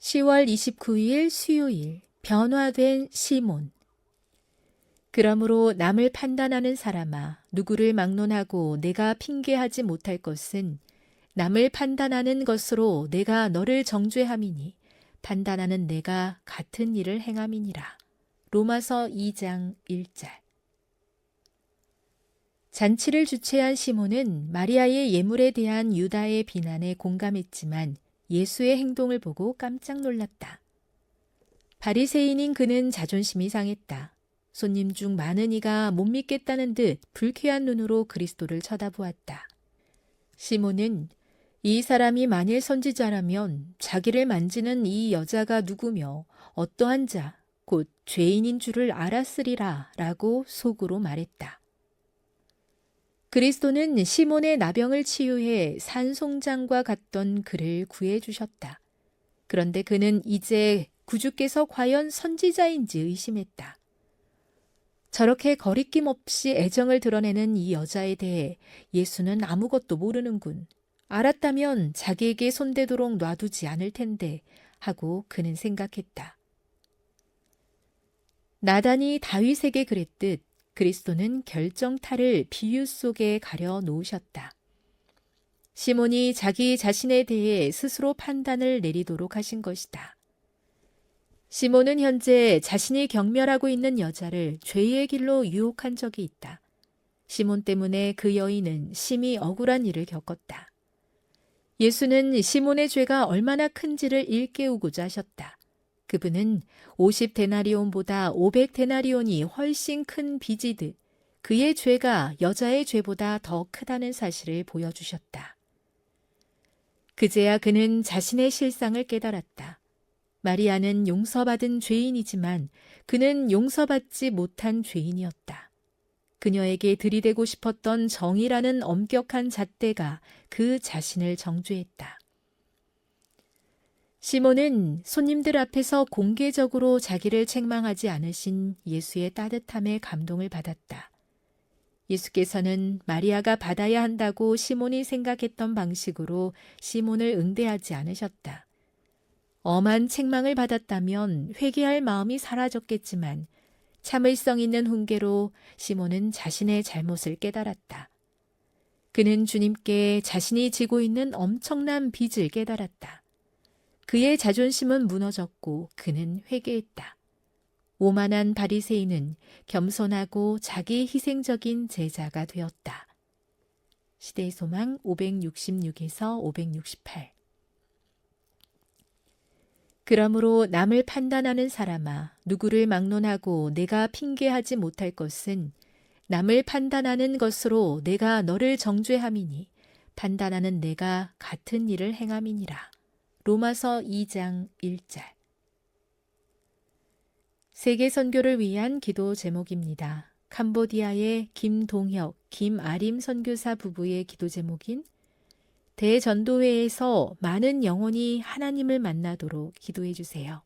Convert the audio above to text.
10월 29일 수요일 변화된 시몬 그러므로 남을 판단하는 사람아 누구를 막론하고 내가 핑계하지 못할 것은 남을 판단하는 것으로 내가 너를 정죄함이니 판단하는 내가 같은 일을 행함이니라. 로마서 2장 1절 잔치를 주최한 시몬은 마리아의 예물에 대한 유다의 비난에 공감했지만 예수의 행동을 보고 깜짝 놀랐다. 바리새인인 그는 자존심이 상했다. 손님 중 많은 이가 못 믿겠다는 듯 불쾌한 눈으로 그리스도를 쳐다보았다. 시몬은 이 사람이 만일 선지자라면 자기를 만지는 이 여자가 누구며 어떠한 자, 곧 죄인인 줄을 알았으리라 라고 속으로 말했다. 그리스도는 시몬의 나병을 치유해 산송장과 갔던 그를 구해 주셨다. 그런데 그는 이제 구주께서 과연 선지자인지 의심했다. 저렇게 거리낌 없이 애정을 드러내는 이 여자에 대해 예수는 아무것도 모르는군. 알았다면 자기에게 손대도록 놔두지 않을 텐데 하고 그는 생각했다. 나단이 다윗에게 그랬듯 그리스도는 결정타를 비유 속에 가려 놓으셨다. 시몬이 자기 자신에 대해 스스로 판단을 내리도록 하신 것이다. 시몬은 현재 자신이 경멸하고 있는 여자를 죄의 길로 유혹한 적이 있다. 시몬 때문에 그 여인은 심히 억울한 일을 겪었다. 예수는 시몬의 죄가 얼마나 큰지를 일깨우고자 하셨다. 그분은 50데나리온보다 500데나리온이 훨씬 큰 빚이듯 그의 죄가 여자의 죄보다 더 크다는 사실을 보여주셨다. 그제야 그는 자신의 실상을 깨달았다. 마리아는 용서받은 죄인이지만 그는 용서받지 못한 죄인이었다. 그녀에게 들이대고 싶었던 정이라는 엄격한 잣대가 그 자신을 정죄했다. 시몬은 손님들 앞에서 공개적으로 자기를 책망하지 않으신 예수의 따뜻함에 감동을 받았다. 예수께서는 마리아가 받아야 한다고 시몬이 생각했던 방식으로 시몬을 응대하지 않으셨다. 엄한 책망을 받았다면 회개할 마음이 사라졌겠지만 참을성 있는 훈계로 시몬은 자신의 잘못을 깨달았다. 그는 주님께 자신이 지고 있는 엄청난 빚을 깨달았다. 그의 자존심은 무너졌고 그는 회개했다. 오만한 바리새인은 겸손하고 자기 희생적인 제자가 되었다. 시대의 소망 566에서 568 그러므로 남을 판단하는 사람아 누구를 막론하고 내가 핑계하지 못할 것은 남을 판단하는 것으로 내가 너를 정죄함이니 판단하는 내가 같은 일을 행함이니라. 로마서 2장 1절 세계 선교를 위한 기도 제목입니다. 캄보디아의 김동혁, 김아림 선교사 부부의 기도 제목인 대전도회에서 많은 영혼이 하나님을 만나도록 기도해 주세요.